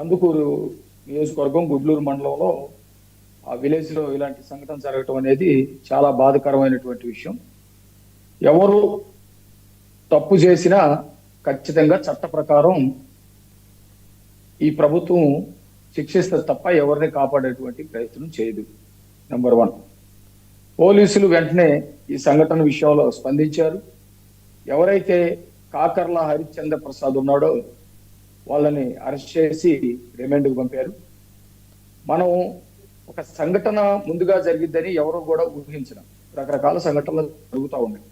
కందుకూరు నియోజకవర్గం గుడ్లూరు మండలంలో ఆ విలేజ్లో ఇలాంటి సంఘటన జరగటం అనేది చాలా బాధకరమైనటువంటి విషయం. ఎవరు తప్పు చేసినా ఖచ్చితంగా చట్ట ప్రకారం ఈ ప్రభుత్వం శిక్షిస్తే తప్ప ఎవరిని కాపాడేటువంటి ప్రయత్నం చేయదు. నెంబర్ వన్ పోలీసులు వెంటనే ఈ సంఘటన విషయంలో స్పందించారు. ఎవరైతే కాకర్ల హరిశ్చంద్ర ప్రసాద్ ఉన్నాడో వాళ్ళని అరెస్ట్ చేసి రిమాండ్కు పంపారు. మనం ఒక సంఘటన ముందుగా జరిగిద్దని ఎవరు కూడా ఊహించడం రకరకాల సంఘటనలు జరుగుతూ ఉన్నాయి.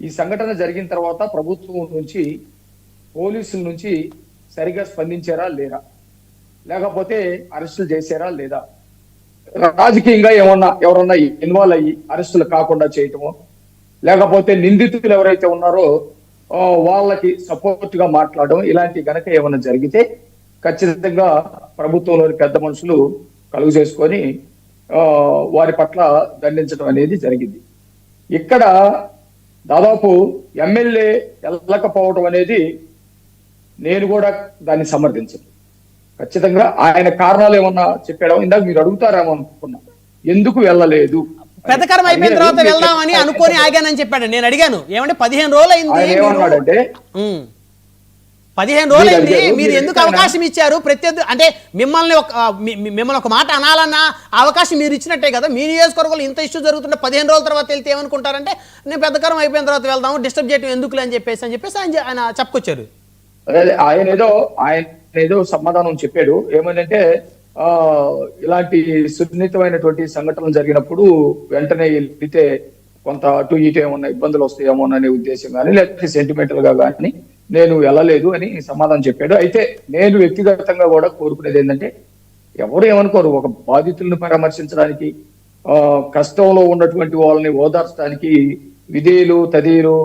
ఈ సంఘటన జరిగిన తర్వాత ప్రభుత్వం నుంచి పోలీసుల నుంచి సరిగా స్పందించారా లేరా లేకపోతే అరెస్టులు చేశారా లేదా? రాజకీయంగా ఏమన్నా ఎవరన్నా ఇన్వాల్వ్ అయ్యి అరెస్టులు కాకుండా చేయటమో? లేకపోతే నిందితులు ఎవరైతే ఉన్నారో వాళ్ళకి సపోర్ట్గా మాట్లాడడం ఇలాంటి గనక ఏమైనా జరిగితే ఖచ్చితంగా ప్రభుత్వంలోని పెద్ద మనుషులు కలుగు చేసుకొని వారి పట్ల దండించడం అనేది జరిగింది. ఇక్కడ దాదాపు ఎమ్మెల్యే వెళ్ళకపోవడం అనేది నేను కూడా దాన్ని సమర్థించను. ఖచ్చితంగా ఆయన కారణాలు ఏమన్నా చెప్పాడో ఇందాక మీరు అడుగుతారేమో అనుకున్నా ఎందుకు వెళ్ళలేదు? పెద్దకరం అయిపోయిన తర్వాత. వెళ్దామని అనుకొని ఆగానని చెప్పాడు. నేను అడిగాను ఏమంటే పదిహేను రోజులు అయింది. పదిహేను రోజులు అయింది మీరు ఎందుకు అవకాశం ఇచ్చారు? ప్రత్యర్థి అంటే మిమ్మల్ని ఒక మిమ్మల్ని ఒక మాట అనాలన్నా అవకాశం మీరు ఇచ్చినట్టే కదా? మీ నియోజకవర్గంలో ఇంత ఇష్యూ జరుగుతుంటే పదిహేను రోజుల తర్వాత వెళ్తే ఏమనుకుంటారంటే నేను పెద్దకరం అయిపోయిన తర్వాత వెళ్దాము డిస్టర్బ్ చేయడం ఎందుకులే అని చెప్పేసి అని చెప్పేసి ఆయన ఆయన చెప్పుకొచ్చారు. ఆయన ఏదో ఆయన ఏదో సమాధానం చెప్పాడు. ఏమనంటే ఆ ఇలాంటి సున్నితమైనటువంటి సంఘటనలు జరిగినప్పుడు వెంటనే వెళ్తే కొంత అటు ఇటు ఏమన్నా ఇబ్బందులు వస్తాయేమో అనే ఉద్దేశం కానీ లేకపోతే సెంటిమెంటల్గా కానీ నేను వెళ్ళలేదు అని సమాధానం చెప్పాడు. అయితే నేను వ్యక్తిగతంగా కూడా కోరుకునేది ఏంటంటే ఎవరు ఏమనుకోరు ఒక బాధితులను పరామర్శించడానికి ఆ కష్టంలో ఉన్నటువంటి వాళ్ళని ఓదార్చడానికి విధేయులు తదీయులు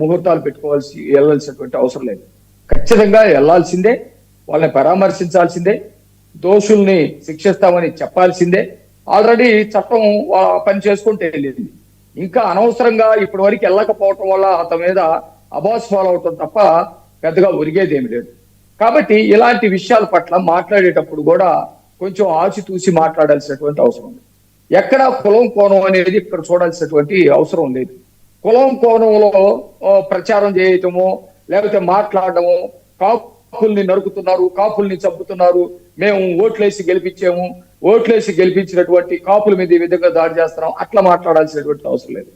ముహూర్తాలు పెట్టుకోవాల్సి వెళ్ళాల్సినటువంటి అవసరం లేదు. ఖచ్చితంగా వెళ్ళాల్సిందే వాళ్ళని పరామర్శించాల్సిందే దోషుల్ని శిక్షిస్తామని చెప్పాల్సిందే. ఆల్రెడీ చట్టం పని చేసుకుంటే వెళ్ళింది. ఇంకా అనవసరంగా ఇప్పటి వరకు వెళ్ళకపోవటం వల్ల అతని మీద అబాస్ ఫాలో అవటం తప్ప పెద్దగా ఒరిగేది ఏమి లేదు. కాబట్టి ఇలాంటి విషయాల పట్ల మాట్లాడేటప్పుడు కూడా కొంచెం ఆచితూసి మాట్లాడాల్సినటువంటి అవసరం ఉంది. ఎక్కడ కులం కోణం అనేది ఇక్కడ చూడాల్సినటువంటి అవసరం లేదు. కులం కోణంలో ప్రచారం చేయటము లేకపోతే మాట్లాడటము కాపుల్ని నరుకుతున్నారు కాపుల్ని చంపుతున్నారు. మేము ఓట్లేసి గెలిపించాము. ఓట్లేసి గెలిపించినటువంటి కాపుల మీద ఈ విధంగా దాడి చేస్తున్నాం. అట్లా మాట్లాడాల్సినటువంటి అవసరం లేదు.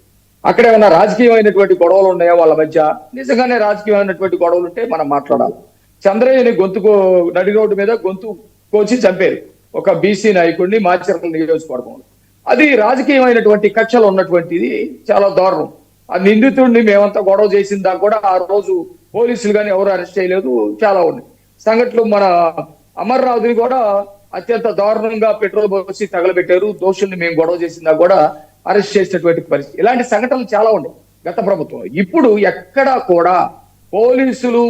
అక్కడ ఏమైనా రాజకీయమైనటువంటి గొడవలు ఉన్నాయా వాళ్ళ మధ్య? నిజంగానే రాజకీయమైనటువంటి గొడవలు ఉంటే మనం మాట్లాడాలి. చంద్రయ్యని గొంతుకు నడి రోడ్డు మీద గొంతు కోచి చంపారు ఒక బీసీ నాయకుడిని మాచర్ల నియోజకవర్గంలో. అది రాజకీయమైనటువంటి కక్షలు ఉన్నటువంటిది చాలా దారుణం. ఆ నిందితుడిని మేమంతా గొడవ చేసిన దాకా కూడా ఆ రోజు పోలీసులు కానీ ఎవరు అరెస్ట్ చేయలేదు. చాలా ఉన్నాయి. సంఘటనలు మన అమర్రావుని కూడా అత్యంత దారుణంగా పెట్రోల్ పోసి తగలబెట్టారు. దోషుల్ని మేము గొడవ చేసిందా కూడా అరెస్ట్ చేసినటువంటి పరిస్థితి. ఇలాంటి సంఘటనలు చాలా ఉన్నాయి గత ప్రభుత్వం. ఇప్పుడు ఎక్కడా కూడా పోలీసులు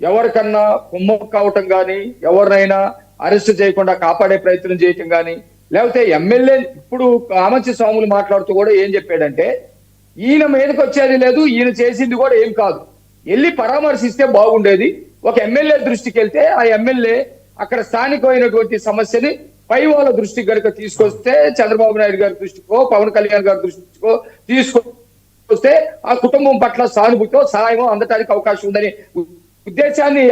ఎవరికన్నా కుమ్మక్క కావటం కానీ ఎవరినైనా అరెస్ట్ చేయకుండా కాపాడే ప్రయత్నం చేయటం కానీ లేకపోతే ఎమ్మెల్యే ఇప్పుడు కామంచి స్వాములు మాట్లాడుతూ కూడా ఏం చెప్పాడంటే ఈయన మీదకి వచ్చేది లేదు ఈయన చేసింది కూడా ఏం కాదు. వెళ్ళి పరామర్శిస్తే బాగుండేది. ఒక ఎమ్మెల్యే దృష్టికి వెళ్తే ఆ ఎమ్మెల్యే అక్కడ స్థానికమైనటువంటి సమస్యని పై వాళ్ళ దృష్టికి కనుక తీసుకొస్తే చంద్రబాబు నాయుడు గారి దృష్టికో పవన్ కళ్యాణ్ గారి దృష్టికో తీసుకొస్తే ఆ కుటుంబం పట్ల సానుభూతితో సహాయం అందటానికి అవకాశం ఉందని ఉద్దేశాన్ని